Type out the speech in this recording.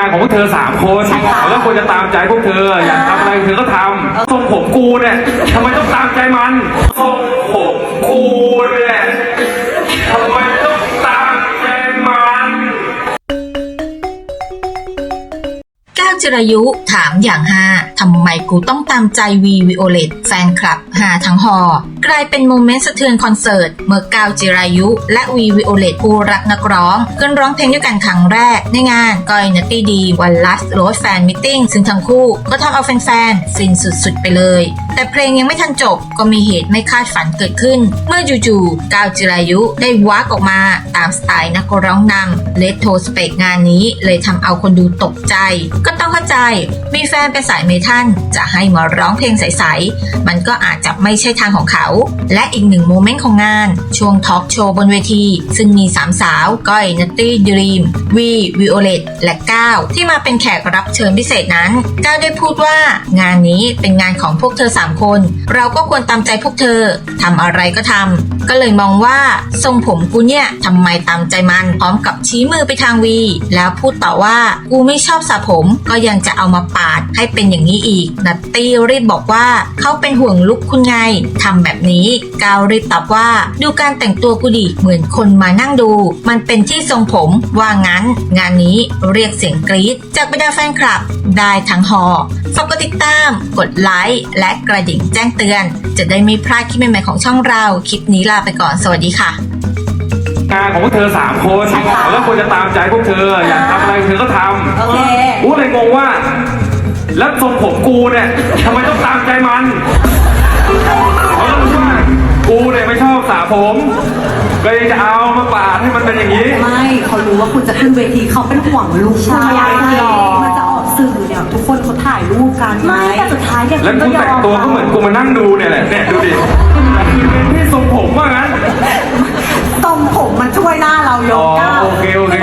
านของพวกเธอสามคนใช่ค่ะแล้วก็ควรจะตามใจพวกเธออยากทำอะไรเธอก็ทำทรงผมกูเนี่ยทำไมต้องตามใจมันทรงผมกูเนี่ย จิรายุถามอย่างฮาทำไมกูต้องตามใจวีวิโอเลตแฟนคลับหาทั้งหอกลายเป็นโมเมนต์สะเทือนคอนเสิร์ต เมื่อก้าวจิรายุ และวีวิโอเลตผู้รักนักร้องขึ้นร้องเพลงด้วยกันครั้งแรก ในงานก้อยนัตตี้ดีวันลัสโรสแฟนมิทติ้งซึ่งทั้งคู่ก็ทำเอาแฟนๆฟินสุดๆไปเลย แต่เพลงยังไม่ทันจบก็มีเหตุไม่คาดฝันเกิดขึ้น เมื่อจู่ๆก้าวจิรายุได้วักออกมาตามสไตล์นักร้องนำเลตโทสเปกงานนี้เลยทำเอาคนดูตกใจ ก็ต้องเข้าใจ มีแฟนเป็นสายเมทัลจะให้มาร้องเพลงใสๆมันก็อาจจะไม่ใช่ทางของเขา และอีกหนึ่งโมเมนต์ของงาน ช่วงทอล์กโชว์บนเวที ซึ่งมีสามสาวก้อยนัตตี้ดรีมวีวิโอเลตและก้าวที่มาเป็นแขกรับเชิญพิเศษนั้นก้าวได้พูดว่างานนี้เป็นงานของพวกเธอสามคน เราก็ควรตามใจพวกเธอทำอะไรก็ทำก็เลยมองว่าทรงผมกูเนี่ยทำไมตามใจมันพร้อมกับชี้มือไปทางวี แล้วพูดต่อว่ากูไม่ชอบสระผมก็ยังจะเอามาปาดให้เป็นอย่างนี้อีกนัตตี้รีบบอกว่าเขาเป็นห่วงลุกคุณไงทำแบบนี้กาวรีบตอบว่าดูการแต่งตัวกูดิเหมือนคนมานั่งดู มันเป็นที่ทรงผมว่างั้น งานนี้เรียกเสียงกรี๊ดจากบรรดาแฟนคลับ ได้ทั้งหอฝากกดติดตาม กดไลค์ และกระดิ่งแจ้งเตือน จะได้ไม่พลาดคลิปใหม่ๆของช่องเรา คลิปนี้ลาไปก่อน สวัสดีค่ะ งานของพวกเธอสามคนใช่ค่ะแล้วก็ควรจะตามใจพวกเธอ อยากทำอะไรเธอก็ทโอเคำกูเลยงงว่า แล้วทรงผมกูเนี่ยทำไมต้องตามใจมันเพราะรู้ว่ากูเนี่ยไม่ชอบสระผมก็เลยจะเอามาปาดให้มันเป็นอย่างนี้ ไม่เขารู้ว่าคุณจะขึ้นเวทีเขาเป็นห่วงลูกใช่หรอมันจะออก สื่อเนี่ยทุกคนเขาถ่ายรูปกันไม่แต่สุดท้ายแล้วกูแต่งตัวก็เหมือนกูมานั่งดูเนี่ยแหละเนี่ยดูดิคือเป็นที่ทรงผมว่างั้นทรงผมมันช่วยหน้าเราเยกไโอเคโอเค